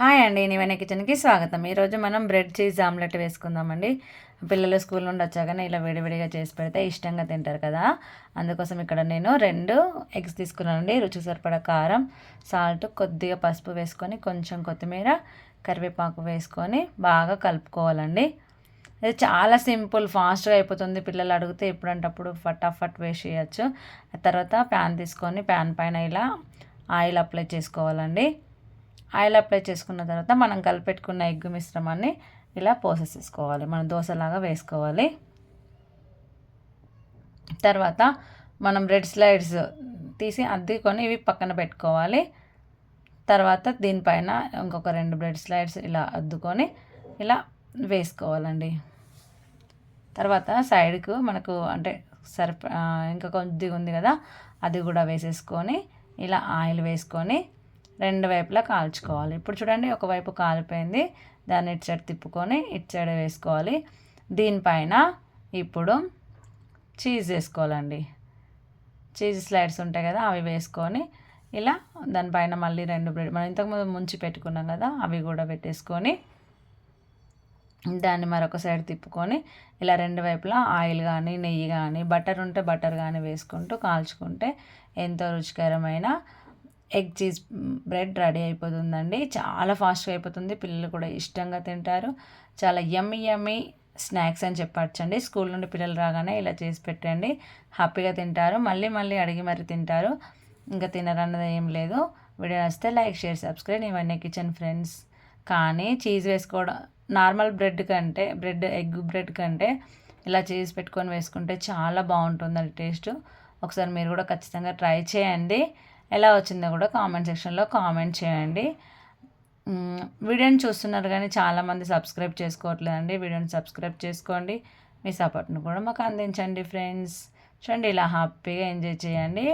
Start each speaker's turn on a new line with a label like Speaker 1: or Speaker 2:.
Speaker 1: Hi అండి నివెన కిచెన్కి స్వాగతం. ఈరోజు మనం బ్రెడ్ చీజ్ ఆమ్లెట్ వేసుకుందామండి. పిల్లలు స్కూల్ నుండి వచ్చాకనే ఇలా వేడివేడిగా చేసి పెడితే ఇష్టంగా తింటారు కదా. అందుకోసం ఇక్కడ నేను రెండు ఎగ్స్ తీసుకున్నానండి. రుచి సరిపడా కారం సాల్ట్ కొద్దిగా పసుపు వేసుకొని కొంచెం కొత్తిమీర కరివేపాకు వేసుకొని బాగా కలుపుకోవాలండి. ఇది చాలా సింపుల్ ఫాస్ట్గా అయిపోతుంది. పిల్లలు అడిగితే ఎప్పుడంటప్పుడు ఫటాఫట్ వేస్ట్ చేయొచ్చు తర్వాత ప్యాన్ తీసుకొని ప్యాన్ పైన ఇలా ఆయిల్ అప్లై చేసుకోవాలండి. ఆయిల్ అప్లై చేసుకున్న తర్వాత మనం కలిపెట్టుకున్న ఎగ్ మిశ్రమాన్ని ఇలా పోసేసుకోవాలి మనం దోశలాగా వేసుకోవాలి. తర్వాత మనం బ్రెడ్ స్లైడ్స్ తీసి అద్దుకొని ఇవి పక్కన పెట్టుకోవాలి. తర్వాత దీనిపైన ఇంకొక రెండు బ్రెడ్ స్లైడ్స్ ఇలా అద్దుకొని ఇలా వేసుకోవాలండి. తర్వాత సైడ్కు మనకు అంటే సరిప ఇంకా కొద్దిగా ఉంది కదా అది కూడా వేసేసుకొని ఇలా ఆయిల్ వేసుకొని రెండు వైపులా కాల్చుకోవాలి. ఇప్పుడు చూడండి ఒకవైపు కాలిపోయింది. దాన్ని ఇటు సైడ్ తిప్పుకొని ఇటు సైడ్ వేసుకోవాలి. దీనిపైన ఇప్పుడు చీజ్ వేసుకోవాలండి. చీజ్ స్లైడ్స్ ఉంటాయి కదా అవి వేసుకొని ఇలా దానిపైన మళ్ళీ రెండు బ్రెడ్ మనం ఇంతకుముందు ముంచి పెట్టుకున్నాం కదా అవి కూడా పెట్టేసుకొని దాన్ని మరొక సైడ్ తిప్పుకొని ఇలా రెండు వైపులా ఆయిల్ కానీ నెయ్యి కానీ బటర్ ఉంటే బటర్ కానీ వేసుకుంటూ కాల్చుకుంటే ఎంతో రుచికరమైన ఎగ్ చీజ్ బ్రెడ్ రెడీ అయిపోతుందండి. చాలా ఫాస్ట్గా అయిపోతుంది. పిల్లలు కూడా ఇష్టంగా తింటారు. చాలా యమ్మి యమ్మి స్నాక్స్ అని చెప్పచ్చండి. స్కూల్ నుండి పిల్లలు రాగానే ఇలా చేసి పెట్టండి. హ్యాపీగా తింటారు. మళ్ళీ మళ్ళీ అడిగి మరి తింటారు. ఇంకా తినరన్నది ఏం లేదు. వీడియో నచ్చితే లైక్ షేర్ సబ్స్క్రైబ్. ఇవన్నీ కిచెన్ ఫ్రెండ్స్. కానీ చీజ్ వేసుకోవడం నార్మల్ బ్రెడ్ కంటే బ్రెడ్ ఎగ్ బ్రెడ్ కంటే ఇలా చీజ్ పెట్టుకొని వేసుకుంటే చాలా బాగుంటుందండి టేస్ట్. ఒకసారి మీరు కూడా ఖచ్చితంగా ట్రై చేయండి. ఎలా వచ్చిందో కూడా కామెంట్ సెక్షన్లో కామెంట్ చేయండి. వీడియోని చూస్తున్నారు కానీ చాలామంది సబ్స్క్రైబ్ చేసుకోవట్లేదండి. వీడియోని సబ్స్క్రైబ్ చేసుకోండి. మీ సపోర్ట్ని కూడా మాకు అందించండి ఫ్రెండ్స్ చూడండి ఇలా హ్యాపీగా ఎంజాయ్ చేయండి.